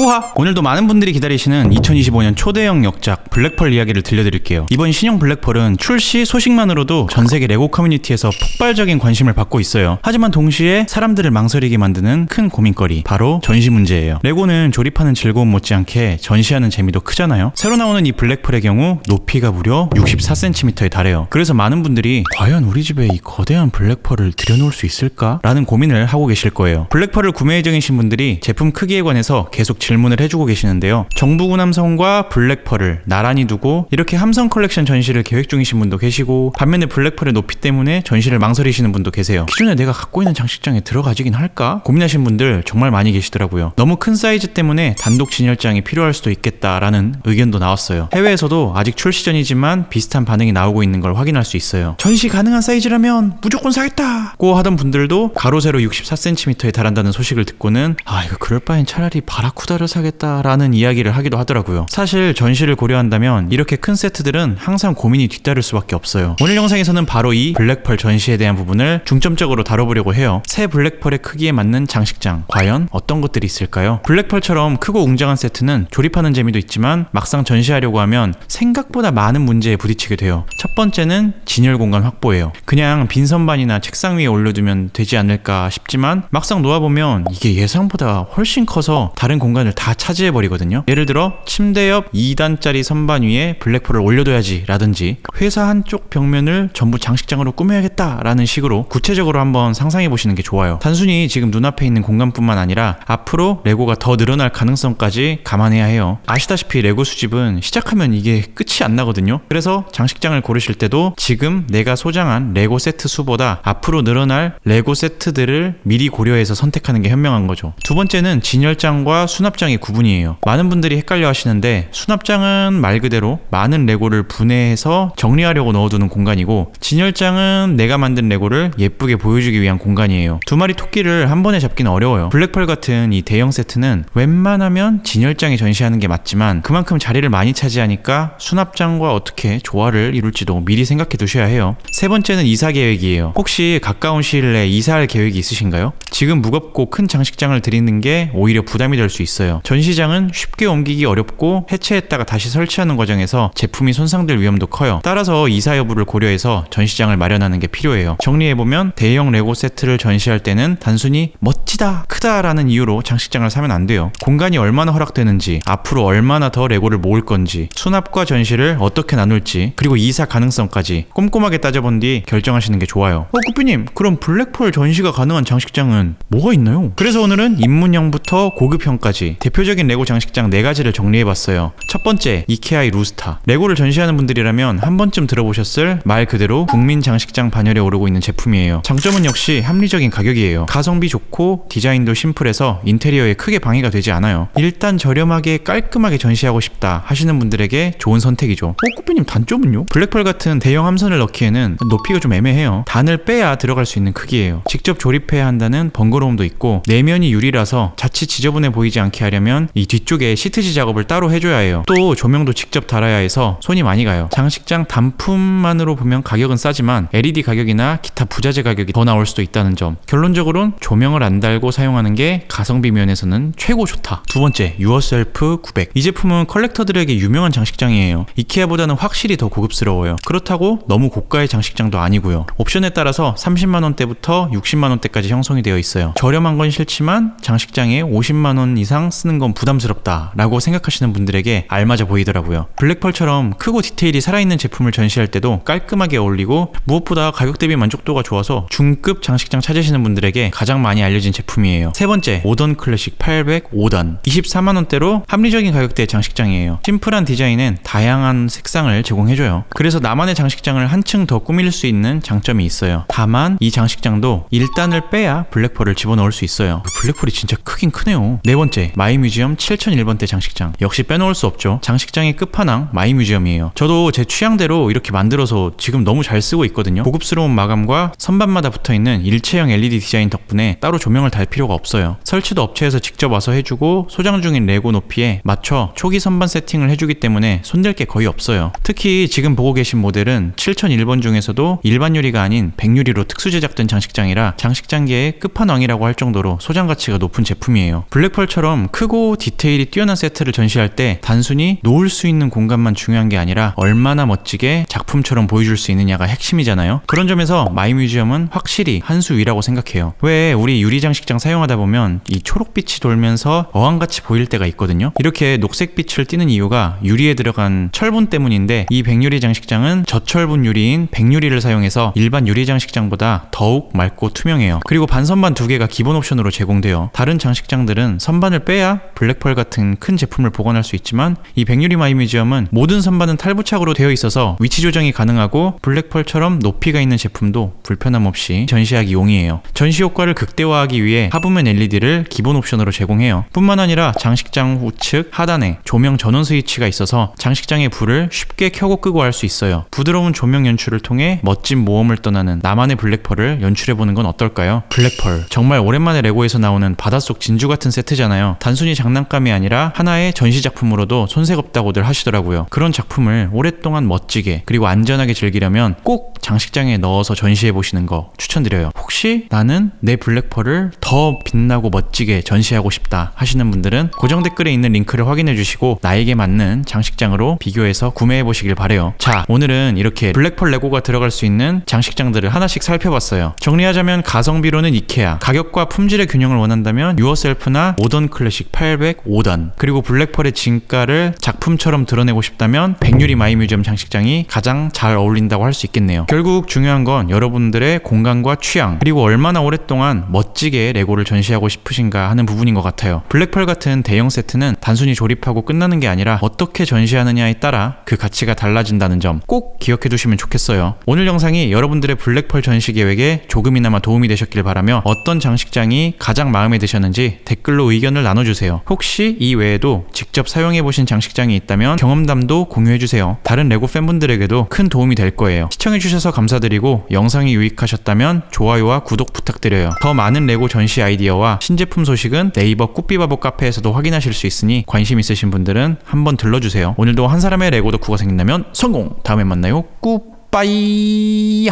꾸하! 오늘도 많은 분들이 기다리시는 2025년 초대형 역작 블랙펄 이야기를 들려드릴게요. 이번 신형 블랙펄은 출시 소식만으로도 전 세계 레고 커뮤니티에서 폭발적인 관심을 받고 있어요. 하지만 동시에 사람들을 망설이게 만드는 큰 고민거리, 바로 전시 문제예요. 레고는 조립하는 즐거움 못지않게 전시하는 재미도 크잖아요. 새로 나오는 이 블랙펄의 경우 높이가 무려 64cm에 달해요. 그래서 많은 분들이 과연 우리 집에 이 거대한 블랙펄을 들여놓을 수 있을까? 라는 고민을 하고 계실 거예요. 블랙펄을 구매 예정이신 분들이 제품 크기에 관해서 계속 질문을 해주고 계시는데요. 정부군 함성과 블랙펄을 나란히 두고 이렇게 함성 컬렉션 전시를 계획 중이신 분도 계시고 반면에 블랙펄의 높이 때문에 전시를 망설이시는 분도 계세요. 기존에 내가 갖고 있는 장식장에 들어가지긴 할까? 고민하신 분들 정말 많이 계시더라고요. 너무 큰 사이즈 때문에 단독 진열장이 필요할 수도 있겠다라는 의견도 나왔어요. 해외에서도 아직 출시 전이지만 비슷한 반응이 나오고 있는 걸 확인할 수 있어요. 전시 가능한 사이즈라면 무조건 사겠다 고 하던 분들도 가로 세로 64cm에 달한다는 소식을 듣고는 아 이거 그럴 바엔 차라리 바라쿠다 를 사겠다라는 이야기를 하기도 하더라고요. 사실 전시를 고려한다면 이렇게 큰 세트들은 항상 고민이 뒤따를 수밖에 없어요. 오늘 영상에서는 바로 이 블랙펄 전시에 대한 부분을 중점적으로 다뤄보려고 해요. 새 블랙펄의 크기에 맞는 장식장 과연 어떤 것들이 있을까요? 블랙펄처럼 크고 웅장한 세트는 조립하는 재미도 있지만 막상 전시하려고 하면 생각보다 많은 문제에 부딪히게 돼요. 첫 번째는 진열 공간 확보예요. 그냥 빈 선반이나 책상 위에 올려두면 되지 않을까 싶지만 막상 놓아보면 이게 예상보다 훨씬 커서 다른 공간 을 다 차지해 버리거든요. 예를 들어 침대 옆 2단짜리 선반 위에 블랙펄을 올려둬야지 라든지 회사 한쪽 벽면을 전부 장식장으로 꾸며야겠다 라는 식으로 구체적으로 한번 상상해 보시는 게 좋아요. 단순히 지금 눈앞에 있는 공간뿐만 아니라 앞으로 레고가 더 늘어날 가능성까지 감안해야 해요. 아시다시피 레고 수집은 시작하면 이게 끝이 안 나거든요. 그래서 장식장을 고르실 때도 지금 내가 소장한 레고 세트 수보다 앞으로 늘어날 레고 세트들을 미리 고려해서 선택하는 게 현명한 거죠. 두 번째는 진열장과 수납 장의 구분이에요. 많은 분들이 헷갈려 하시는데 수납장은 말 그대로 많은 레고를 분해해서 정리하려고 넣어두는 공간이고 진열장은 내가 만든 레고를 예쁘게 보여주기 위한 공간이에요. 두 마리 토끼를 한 번에 잡기는 어려워요. 블랙펄 같은 이 대형 세트는 웬만하면 진열장에 전시하는 게 맞지만 그만큼 자리를 많이 차지하니까 수납장과 어떻게 조화를 이룰지도 미리 생각해 두셔야 해요. 세 번째는 이사 계획이에요. 혹시 가까운 시일 내에 이사할 계획이 있으신가요? 지금 무겁고 큰 장식장을 드리는 게 오히려 부담이 될 수 있어요. 전시장은 쉽게 옮기기 어렵고 해체했다가 다시 설치하는 과정에서 제품이 손상될 위험도 커요. 따라서 이사 여부를 고려해서 전시장을 마련하는 게 필요해요. 정리해보면 대형 레고 세트를 전시할 때는 단순히 멋지다, 크다라는 이유로 장식장을 사면 안 돼요. 공간이 얼마나 허락되는지, 앞으로 얼마나 더 레고를 모을 건지, 수납과 전시를 어떻게 나눌지, 그리고 이사 가능성까지 꼼꼼하게 따져본 뒤 결정하시는 게 좋아요. 어, 꾸삐님, 그럼 블랙펄 전시가 가능한 장식장은 뭐가 있나요? 그래서 오늘은 입문형부터 고급형까지 대표적인 레고 장식장 4가지를 정리해봤어요. 첫 번째, 이케아의 루스타. 레고를 전시하는 분들이라면 한 번쯤 들어보셨을 말 그대로 국민 장식장 반열에 오르고 있는 제품이에요. 장점은 역시 합리적인 가격이에요. 가성비 좋고 디자인도 심플해서 인테리어에 크게 방해가 되지 않아요. 일단 저렴하게 깔끔하게 전시하고 싶다 하시는 분들에게 좋은 선택이죠. 어, 꾸삐님 단점은요? 블랙펄 같은 대형 함선을 넣기에는 높이가 좀 애매해요. 단을 빼야 들어갈 수 있는 크기예요. 직접 조립해야 한다는 번거로움도 있고 내면이 유리라서 자칫 지저분해 보이지 않게 하려면 이 뒤쪽에 시트지 작업을 따로 해줘야 해요. 또 조명도 직접 달아야 해서 손이 많이 가요. 장식장 단품만으로 보면 가격은 싸지만 LED 가격이나 기타 부자재 가격이 더 나올 수도 있다는 점. 결론적으로는 조명을 안 달고 사용하는 게 가성비 면에서는 최고 좋다. 두 번째, 유어셀프 900. 이 제품은 컬렉터들에게 유명한 장식장이에요. 이케아보다는 확실히 더 고급스러워요. 그렇다고 너무 고가의 장식장도 아니고요. 옵션에 따라서 30만 원대부터 60만 원대까지 형성이 되어 있어요. 저렴한 건 싫지만 장식장에 50만 원 이상 쓰는 건 부담스럽다라고 생각하시는 분들에게 알맞아 보이더라고요. 블랙펄처럼 크고 디테일이 살아있는 제품을 전시할 때도 깔끔하게 어울리고 무엇보다 가격 대비 만족도가 좋아서 중급 장식장 찾으시는 분들에게 가장 많이 알려진 제품이에요. 세 번째, 오던 클래식 805단. 24만 원대로 합리적인 가격대의 장식장이에요. 심플한 디자인엔 다양한 색상을 제공해줘요. 그래서 나만의 장식장을 한층 더 꾸밀 수 있는 장점이 있어요. 다만 이 장식장도 1단을 빼야 블랙펄을 집어넣을 수 있어요. 그 블랙펄이 진짜 크긴 크네요. 네 번째, 마이뮤지엄 7001번대 장식장. 역시 빼놓을 수 없죠. 장식장의 끝판왕 마이뮤지엄이에요. 저도 제 취향대로 이렇게 만들어서 지금 너무 잘 쓰고 있거든요. 고급스러운 마감과 선반마다 붙어 있는 일체형 LED 디자인 덕분에 따로 조명을 달 필요가 없어요. 설치도 업체에서 직접 와서 해주고 소장 중인 레고 높이에 맞춰 초기 선반 세팅을 해주기 때문에 손댈 게 거의 없어요. 특히 지금 보고 계신 모델은 7001번 중에서도 일반 유리가 아닌 백유리로 특수 제작된 장식장이라 장식장계의 끝판왕이라고 할 정도로 소장 가치가 높은 제품이에요. 블랙펄처럼 크고 디테일이 뛰어난 세트를 전시할 때 단순히 놓을 수 있는 공간만 중요한 게 아니라 얼마나 멋지게 작품처럼 보여줄 수 있느냐가 핵심이잖아요. 그런 점에서 마이뮤지엄은 확실히 한 수 위라고 생각해요. 왜 우리 유리 장식장 사용하다 보면 이 초록빛이 돌면서 어항같이 보일 때가 있거든요. 이렇게 녹색빛을 띠는 이유가 유리에 들어간 철분 때문인데 이 백유리 장식장은 저철분 유리인 백유리를 사용해서 일반 유리 장식장보다 더욱 맑고 투명해요. 그리고 반선반 두 개가 기본 옵션으로 제공돼요. 다른 장식장들은 선반을 빼야 블랙펄 같은 큰 제품을 보관할 수 있지만 이 백유리 마이 뮤지엄은 모든 선반은 탈부착으로 되어 있어서 위치 조정이 가능하고 블랙펄처럼 높이가 있는 제품도 불편함 없이 전시하기 용이해요. 전시 효과를 극대화하기 위해 하부면 LED를 기본 옵션으로 제공해요. 뿐만 아니라 장식장 우측 하단에 조명 전원 스위치가 있어서 장식장의 불을 쉽게 켜고 끄고 할 수 있어요. 부드러운 조명 연출을 통해 멋진 모험을 떠나는 나만의 블랙펄을 연출해보는 건 어떨까요? 블랙펄. 정말 오랜만에 레고에서 나오는 바닷속 진주 같은 세트잖아요. 단순히 장난감이 아니라 하나의 전시 작품으로도 손색 없다고들 하시더라고요. 그런 작품을 오랫동안 멋지게 그리고 안전하게 즐기려면 꼭 장식장에 넣어서 전시해 보시는 거 추천드려요. 혹시 나는 내 블랙펄을 더 빛나고 멋지게 전시하고 싶다 하시는 분들은 고정 댓글에 있는 링크를 확인해 주시고 나에게 맞는 장식장으로 비교해서 구매해 보시길 바래요. 자, 오늘은 이렇게 블랙펄 레고가 들어갈 수 있는 장식장들을 하나씩 살펴봤어요. 정리하자면 가성비로는 이케아, 가격과 품질의 균형을 원한다면 유어셀프나 모던 클래식 800 5단, 그리고 블랙펄의 진가를 작품처럼 드러내고 싶다면 백유리 마이뮤지엄 장식장이 가장 잘 어울린다고 할 수 있겠네요. 결국 중요한 건 여러분들의 공간과 취향, 그리고 얼마나 오랫동안 멋지게 레고를 전시하고 싶으신가 하는 부분인 것 같아요. 블랙펄 같은 대형 세트는 단순히 조립하고 끝나는 게 아니라 어떻게 전시하느냐에 따라 그 가치가 달라진다는 점 꼭 기억해 두시면 좋겠어요. 오늘 영상이 여러분들의 블랙펄 전시 계획에 조금이나마 도움이 되셨길 바라며 어떤 장식장이 가장 마음에 드셨는지 댓글로 의견을 나눠주세요. 혹시 이 외에도 직접 사용해 보신 장식장이 있다면 경험담도 공유해 주세요. 다른 레고 팬분들에게도 큰 도움이 될 거예요. 시청해 주셔서 감사드리고 영상이 유익하셨다면 좋아요와 구독 부탁드려요. 더 많은 레고 전시 아이디어와 신제품 소식은 네이버 꾸삐바보 카페에서도 확인하실 수 있으니 관심 있으신 분들은 한번 들러주세요. 오늘도 한 사람의 레고 덕후가 생긴다면 성공! 다음에 만나요. 꾸빠이!